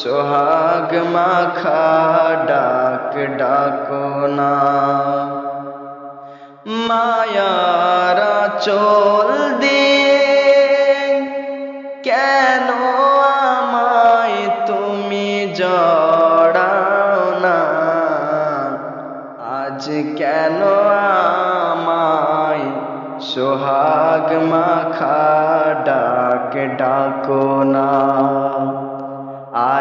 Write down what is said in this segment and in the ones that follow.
সোহাগ মাখা ডাক ডাকো না। মায়ারা চোল দিয়ে কেন আমায় তুমি জড়াও না? আজ কেন আমায় সোহাগ মাখা ডাক ডাকো না?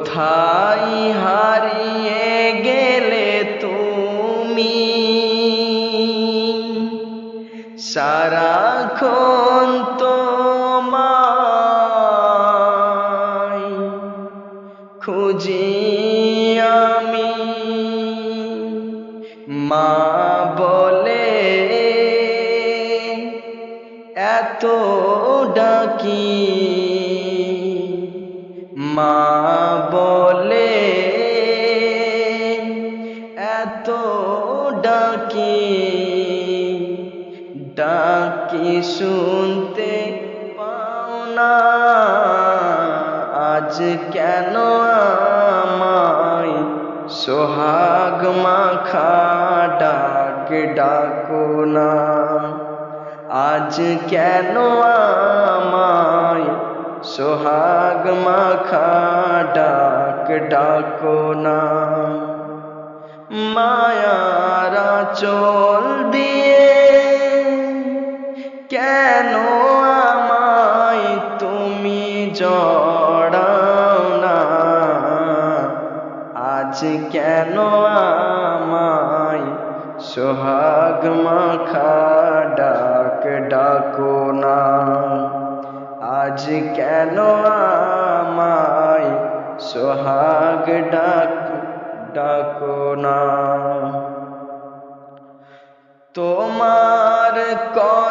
কোথায় হারিয়ে গেলে তুমি? সারাক্ষণ তোমায় খুঁজি আমি। মা বলে এত ডাকি। মা শুনতে পাও না। আজ কেন আমায় সোহাগ মাখা ডাক ডাকো না? আজ কেন আমায় সোহাগ মাখা ডাক ডাকো না? মায়ারা চল দিয়ে কেন আমায় সোহাগ মাখা ডাক ডাকো না? আজ কেন আমায় সোহাগ ডাক ডাকো না? তোমার কথা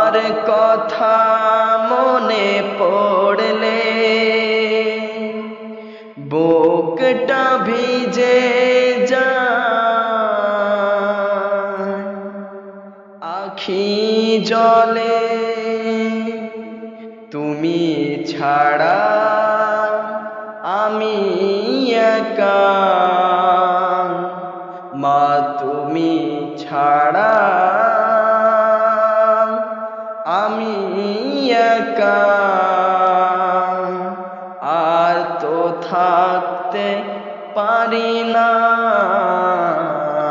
তোমার কথা মনে পড়লে বুকটা ভিজে যা আখি জলে তুমি ছাড়া আমি একা। পারি না।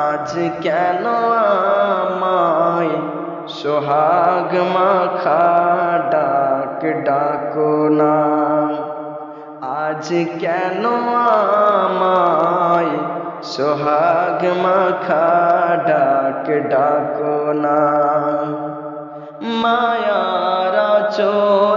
আজ কেন আমায় সোহাগ মাখা ডাক ডাকো না? আজ কেন আমায় সোহাগ মাখা ডাক ডাকো না? মায়ারা চল